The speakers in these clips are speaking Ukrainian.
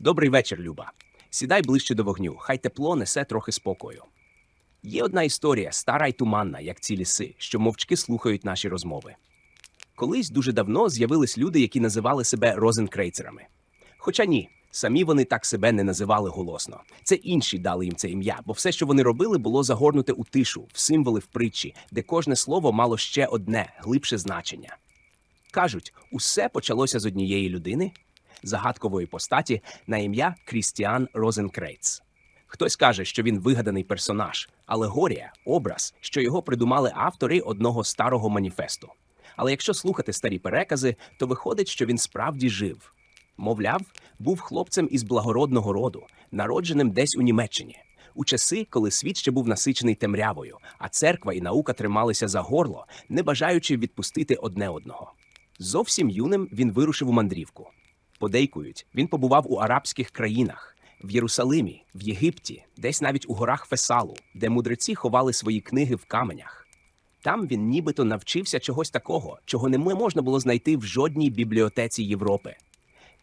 Добрий вечір, Люба. Сідай ближче до вогню, хай тепло несе трохи спокою. Є одна історія, стара й туманна, як ці ліси, що мовчки слухають наші розмови. Колись дуже давно з'явились люди, які називали себе розенкрейцерами. Хоча ні, самі вони так себе не називали голосно. Це інші дали їм це ім'я, бо все, що вони робили, було загорнуте у тишу, в символи в притчі, де кожне слово мало ще одне глибше значення. Кажуть, усе почалося з однієї людини, загадкової постаті на ім'я Крістіан Розенкрейц. Хтось каже, що він вигаданий персонаж, алегорія, образ, що його придумали автори одного старого маніфесту. Але якщо слухати старі перекази, то виходить, що він справді жив. Мовляв, був хлопцем із благородного роду, народженим десь у Німеччині, у часи, коли світ ще був насичений темрявою, а церква і наука трималися за горло, не бажаючи відпустити одне одного. Зовсім юним він вирушив у мандрівку. Подейкують, він побував у арабських країнах, в Єрусалимі, в Єгипті, десь навіть у горах Фесалу, де мудреці ховали свої книги в каменях. Там він нібито навчився чогось такого, чого не можна було знайти в жодній бібліотеці Європи.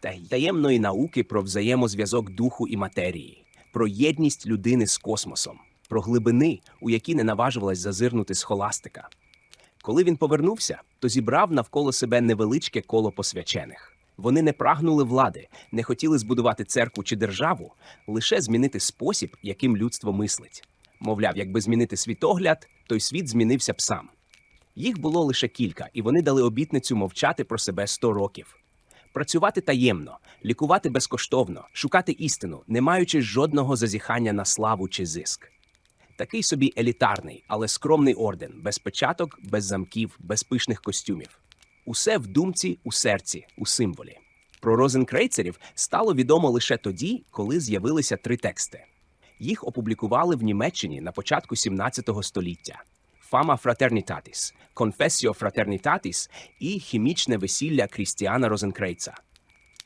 Та таємної науки про взаємозв'язок духу і матерії, про єдність людини з космосом, про глибини, у які не наважувалась зазирнути схоластика. Коли він повернувся, то зібрав навколо себе невеличке коло посвячених. Вони не прагнули влади, не хотіли збудувати церкву чи державу, лише змінити спосіб, яким людство мислить. Мовляв, якби змінити світогляд, то й світ змінився б сам. Їх було лише кілька, і вони дали обітницю мовчати про себе сто років. Працювати таємно, лікувати безкоштовно, шукати істину, не маючи жодного зазіхання на славу чи зиск. Такий собі елітарний, але скромний орден, без печаток, без замків, без пишних костюмів. Усе в думці, у серці, у символі. Про розенкрейцерів стало відомо лише тоді, коли з'явилися три тексти. Їх опублікували в Німеччині на початку 17 століття: Fama Fraternitatis, Confessio Fraternitatis і Хімічне весілля Крістіана Розенкрейца.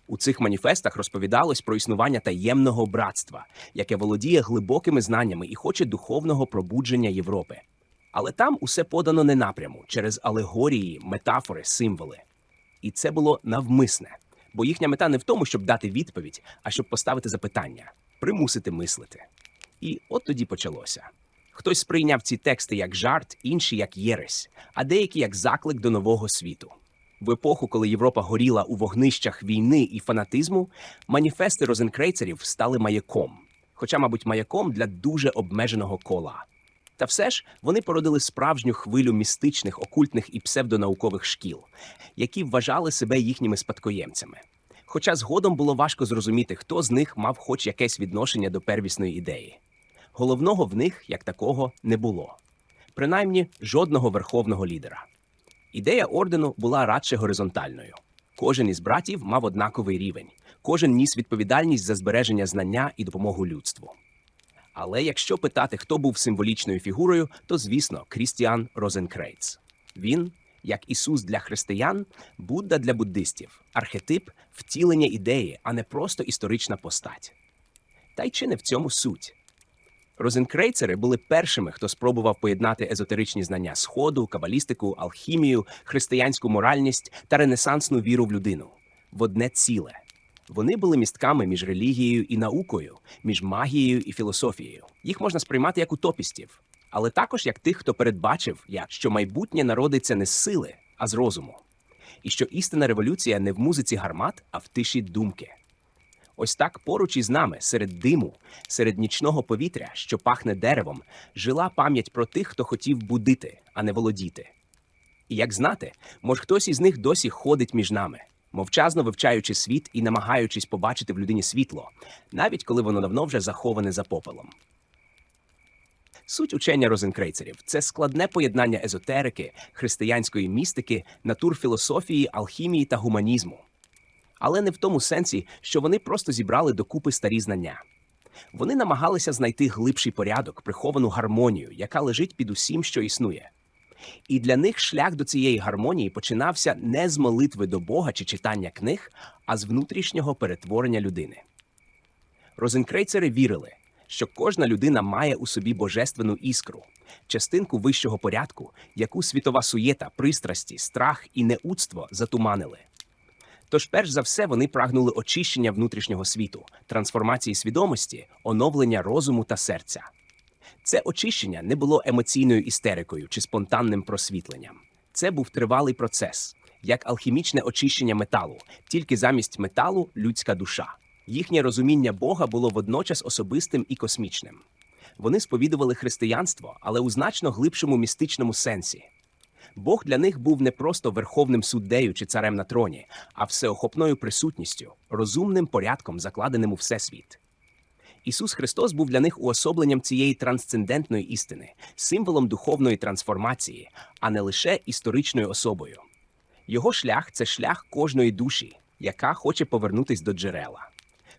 У цих маніфестах розповідалось про існування таємного братства, яке володіє глибокими знаннями і хоче духовного пробудження Європи. Але там усе подано не напряму через алегорії, метафори, символи. І це було навмисне, бо їхня мета не в тому, щоб дати відповідь, а щоб поставити запитання, примусити мислити. І от тоді почалося. Хтось сприйняв ці тексти як жарт, інші як єресь, а деякі як заклик до нового світу. В епоху, коли Європа горіла у вогнищах війни і фанатизму, маніфести розенкрейцерів стали маяком, хоча, мабуть, маяком для дуже обмеженого кола. Та все ж вони породили справжню хвилю містичних, окультних і псевдонаукових шкіл, які вважали себе їхніми спадкоємцями. Хоча згодом було важко зрозуміти, хто з них мав хоч якесь відношення до первісної ідеї. Головного в них, як такого, не було принаймні жодного верховного лідера. Ідея ордену була радше горизонтальною. Кожен із братів мав однаковий рівень, кожен ніс відповідальність за збереження знання і допомогу людству. Але якщо питати, хто був символічною фігурою, то звісно Крістіан Розенкрейц. Він, як Ісус для християн, Будда для буддистів, архетип втілення ідеї, а не просто історична постать. Та й чи не в цьому суть? Розенкрейцери були першими, хто спробував поєднати езотеричні знання сходу, кабалістику, алхімію, християнську моральність та ренесансну віру в людину в одне ціле. Вони були містками між релігією і наукою, між магією і філософією. Їх можна сприймати як утопістів, але також як тих, хто передбачив, як що майбутнє народиться не з сили, а з розуму, і що істинна революція не в музиці гармат, а в тиші думки. Ось так поруч із нами, серед диму, серед нічного повітря, що пахне деревом, жила пам'ять про тих, хто хотів будити, а не володіти. І як знати, може хтось із них досі ходить між нами, мовчазно вивчаючи світ і намагаючись побачити в людині світло, навіть коли воно давно вже заховане за попелом. Суть учення розенкрейцерів це складне поєднання езотерики, християнської містики, натурфілософії, алхімії та гуманізму. Але не в тому сенсі, що вони просто зібрали докупи старі знання. Вони намагалися знайти глибший порядок, приховану гармонію, яка лежить під усім, що існує. І для них шлях до цієї гармонії починався не з молитви до Бога чи читання книг, а з внутрішнього перетворення людини. Розенкрейцери вірили, що кожна людина має у собі божественну іскру, частинку вищого порядку, яку світова суєта, пристрасті, страх і неудство затуманили. Тож, перш за все, вони прагнули очищення внутрішнього світу, трансформації свідомості, оновлення розуму та серця. Це очищення не було емоційною істерикою чи спонтанним просвітленням. Це був тривалий процес, як алхімічне очищення металу, тільки замість металу людська душа. Їхнє розуміння Бога було водночас особистим і космічним. Вони сповідували християнство, але у значно глибшому містичному сенсі. Бог для них був не просто верховним суддею чи царем на троні, а всеохопною присутністю, розумним порядком, закладеним у всесвіт. Ісус Христос був для них уособленням цієї трансцендентної істини, символом духовної трансформації, а не лише історичною особою. Його шлях це шлях кожної душі, яка хоче повернутись до джерела.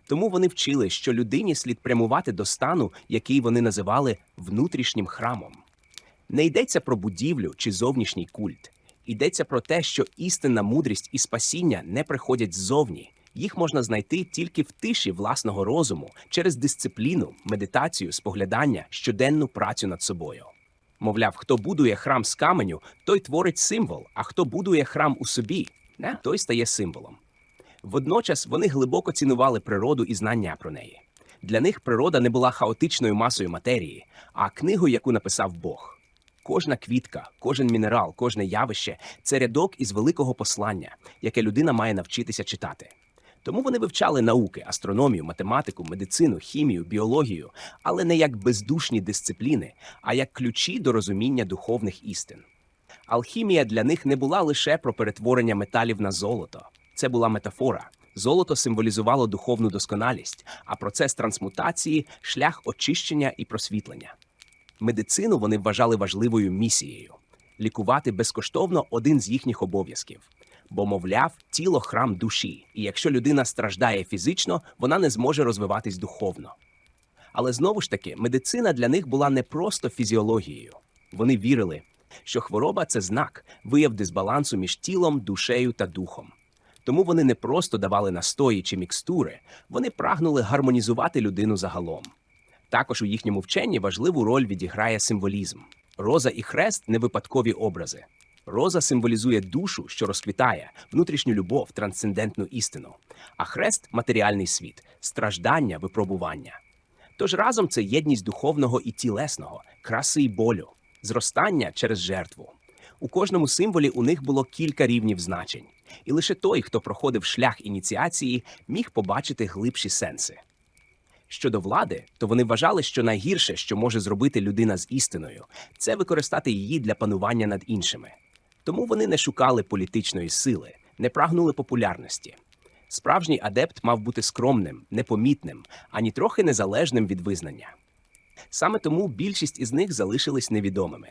Тому вони вчили, що людині слід прямувати до стану, який вони називали внутрішнім храмом. Не йдеться про будівлю чи зовнішній культ. Йдеться про те, що істинна мудрість і спасіння не приходять ззовні. Їх можна знайти тільки в тиші власного розуму через дисципліну, медитацію, споглядання, щоденну працю над собою. Мовляв, хто будує храм з каменю, той творить символ, а хто будує храм у собі, той стає символом. Водночас вони глибоко цінували природу і знання про неї. Для них природа не була хаотичною масою матерії, а книгою, яку написав Бог. Кожна квітка, кожен мінерал, кожне явище це рядок із великого послання, яке людина має навчитися читати. Тому вони вивчали науки, астрономію, математику, медицину, хімію, біологію, але не як бездушні дисципліни, а як ключі до розуміння духовних істин. Алхімія для них не була лише про перетворення металів на золото, це була метафора. Золото символізувало духовну досконалість, а процес трансмутації шлях очищення і просвітлення. Медицину вони вважали важливою місією лікувати безкоштовно один з їхніх обов'язків. Бо, мовляв, тіло храм душі, і якщо людина страждає фізично, вона не зможе розвиватись духовно. Але знову ж таки, медицина для них була не просто фізіологією. Вони вірили, що хвороба це знак, вияв дисбалансу між тілом, душею та духом. Тому вони не просто давали настої чи мікстури, вони прагнули гармонізувати людину загалом. Також у їхньому вченні важливу роль відіграє символізм. Роза і хрест не випадкові образи. Роза символізує душу, що розквітає, внутрішню любов, трансцендентну істину, а хрест матеріальний світ, страждання, випробування. Тож разом це єдність духовного і тілесного, краси й болю, зростання через жертву. У кожному символі у них було кілька рівнів значень, і лише той, хто проходив шлях ініціації, міг побачити глибші сенси. Щодо влади, то вони вважали, що найгірше, що може зробити людина з істиною, це використати її для панування над іншими. Тому вони не шукали політичної сили, не прагнули популярності. Справжній адепт мав бути скромним, непомітним, ані трохи незалежним від визнання. Саме тому більшість із них залишились невідомими.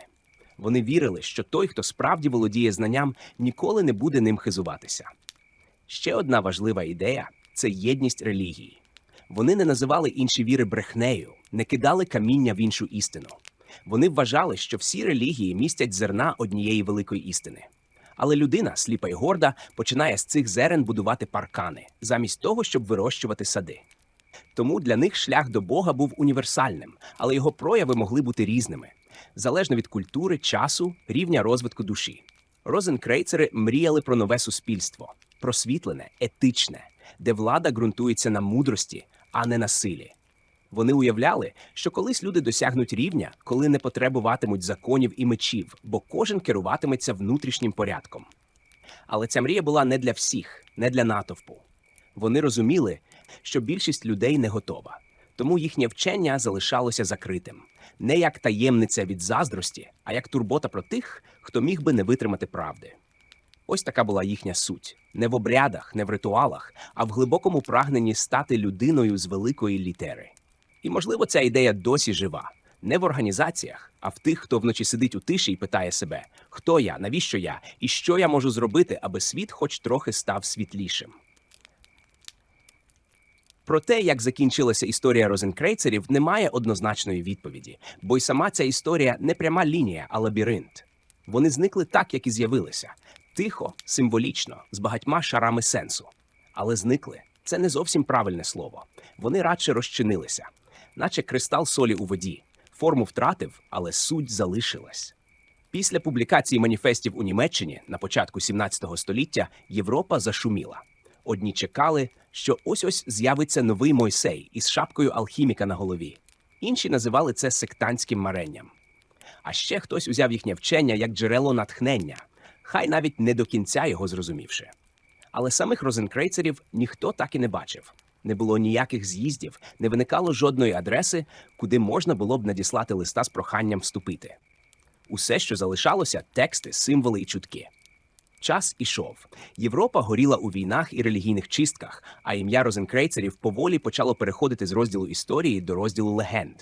Вони вірили, що той, хто справді володіє знанням, ніколи не буде ним хизуватися. Ще одна важлива ідея це єдність релігії. Вони не називали інші віри брехнею, не кидали каміння в іншу істину. Вони вважали, що всі релігії містять зерна однієї великої істини. Але людина, сліпа й горда, починає з цих зерен будувати паркани, замість того, щоб вирощувати сади. Тому для них шлях до Бога був універсальним, але його прояви могли бути різними, залежно від культури, часу, рівня розвитку душі. Розенкрейцери мріяли про нове суспільство, просвітлене, етичне, де влада ґрунтується на мудрості, а не на силі. Вони уявляли, що колись люди досягнуть рівня, коли не потребуватимуть законів і мечів, бо кожен керуватиметься внутрішнім порядком. Але ця мрія була не для всіх, не для натовпу. Вони розуміли, що більшість людей не готова, тому їхнє вчення залишалося закритим не як таємниця від заздрості, а як турбота про тих, хто міг би не витримати правди. Ось така була їхня суть не в обрядах, не в ритуалах, а в глибокому прагненні стати людиною з великої літери. І, можливо, ця ідея досі жива. Не в організаціях, а в тих, хто вночі сидить у тиші і питає себе, хто я, навіщо я і що я можу зробити, аби світ хоч трохи став світлішим. Про те, як закінчилася історія розенкрейцерів, немає однозначної відповіді, бо й сама ця історія не пряма лінія, а лабіринт. Вони зникли так, як і з'явилися тихо, символічно, з багатьма шарами сенсу. Але зникли це не зовсім правильне слово. Вони радше розчинилися, наче кристал солі у воді. Форму втратив, але суть залишилась. Після публікації маніфестів у Німеччині на початку 17 століття Європа зашуміла. Одні чекали, що ось ось з'явиться новий Мойсей із шапкою алхіміка на голові. Інші називали це сектантським маренням. А ще хтось узяв їхнє вчення як джерело натхнення, хай навіть не до кінця його зрозумівши. Але самих розенкрейцерів ніхто так і не бачив. Не було ніяких з'їздів, не виникало жодної адреси, куди можна було б надіслати листа з проханням вступити. Усе, що залишалося, тексти, символи і чутки. Час ішов. Європа горіла у війнах і релігійних чистках, а ім'я розенкрейцерів поволі почало переходити з розділу історії до розділу легенд.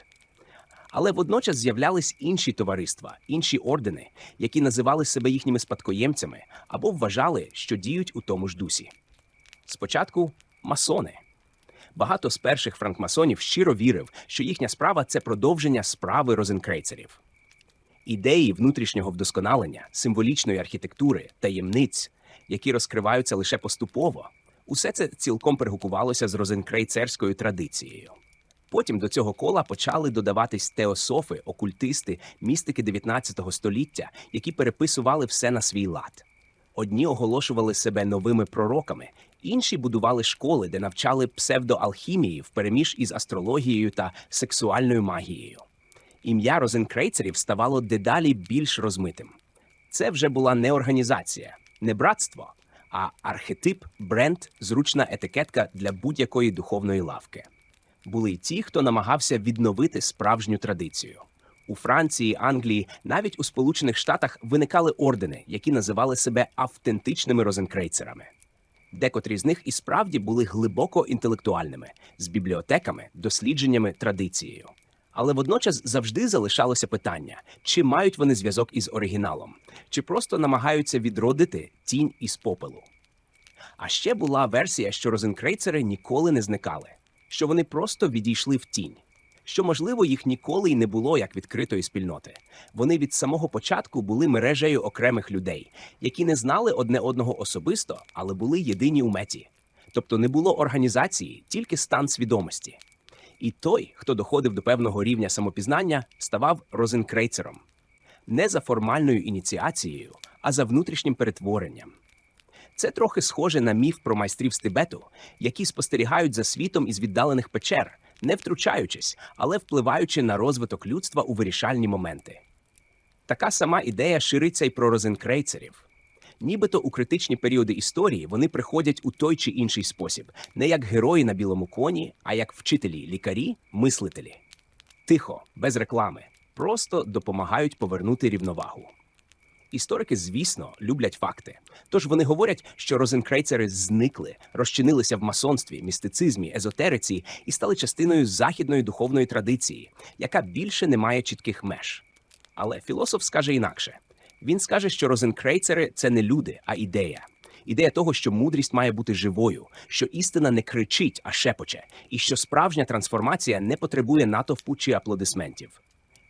Але водночас з'являлись інші товариства, інші ордени, які називали себе їхніми спадкоємцями або вважали, що діють у тому ж дусі. Спочатку масони. Багато з перших франкмасонів щиро вірив, що їхня справа це продовження справи розенкрейцерів. Ідеї внутрішнього вдосконалення, символічної архітектури, таємниць, які розкриваються лише поступово, усе це цілком перегукувалося з розенкрейцерською традицією. Потім до цього кола почали додаватись теософи, окультисти, містики 19 століття, які переписували все на свій лад. Одні оголошували себе новими пророками, інші будували школи, де навчали псевдоалхімії впереміж із астрологією та сексуальною магією. Ім'я розенкрейцерів ставало дедалі більш розмитим. Це вже була не організація, не братство, а архетип, бренд, зручна етикетка для будь-якої духовної лавки. Були й ті, хто намагався відновити справжню традицію. У Франції, Англії, навіть у Сполучених Штатах виникали ордени, які називали себе автентичними розенкрейцерами. Декотрі з них і справді були глибоко інтелектуальними, з бібліотеками, дослідженнями, традицією. Але водночас завжди залишалося питання, чи мають вони зв'язок із оригіналом, чи просто намагаються відродити тінь із попелу. А ще була версія, що розенкрейцери ніколи не зникали, що вони просто відійшли в тінь, що, можливо, їх ніколи й не було як відкритої спільноти. Вони від самого початку були мережею окремих людей, які не знали одне одного особисто, але були єдині у меті. Тобто не було організації, тільки стан свідомості. І той, хто доходив до певного рівня самопізнання, ставав розенкрейцером не за формальною ініціацією, а за внутрішнім перетворенням. Це трохи схоже на міф про майстрів з Тибету, які спостерігають за світом із віддалених печер, не втручаючись, але впливаючи на розвиток людства у вирішальні моменти. Така сама ідея шириться й про розенкрейцерів. Нібито у критичні періоди історії вони приходять у той чи інший спосіб, не як герої на білому коні, а як вчителі, лікарі, мислителі. Тихо, без реклами, просто допомагають повернути рівновагу. Історики, звісно, люблять факти. Тож вони говорять, що розенкрейцери зникли, розчинилися в масонстві, містицизмі, езотериці і стали частиною західної духовної традиції, яка більше не має чітких меж. Але філософ скаже інакше. Він скаже, що розенкрейцери це не люди, а ідея. Ідея того, що мудрість має бути живою, що істина не кричить, а шепоче, і що справжня трансформація не потребує натовпу чи аплодисментів.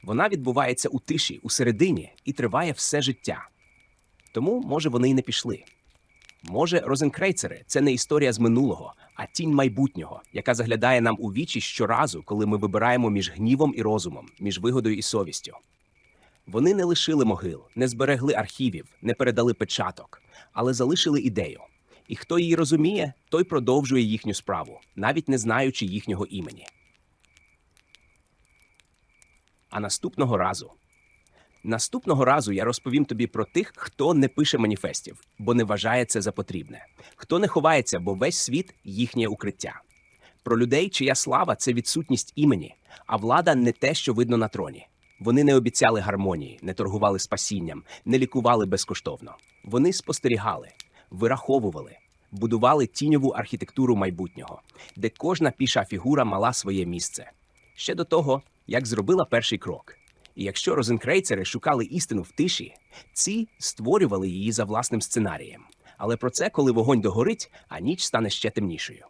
Вона відбувається у тиші, у середині і триває все життя. Тому, може, вони й не пішли. Може, розенкрейцери це не історія з минулого, а тінь майбутнього, яка заглядає нам у вічі щоразу, коли ми вибираємо між гнівом і розумом, між вигодою і совістю. Вони не лишили могил, не зберегли архівів, не передали печаток, але залишили ідею. І хто її розуміє, той продовжує їхню справу, навіть не знаючи їхнього імені. А наступного разу. Наступного разу я розповім тобі про тих, хто не пише маніфестів, бо не вважає це за потрібне, хто не ховається, бо весь світ їхнє укриття. Про людей, чия слава це відсутність імені, а влада не те, що видно на троні. Вони не обіцяли гармонії, не торгували спасінням, не лікували безкоштовно. Вони спостерігали, вираховували, будували тіньову архітектуру майбутнього, де кожна піша фігура мала своє місце. Ще до того, як зробила перший крок. І якщо розенкрейцери шукали істину в тиші, ці створювали її за власним сценарієм. Але про це, коли вогонь догорить, а ніч стане ще темнішою.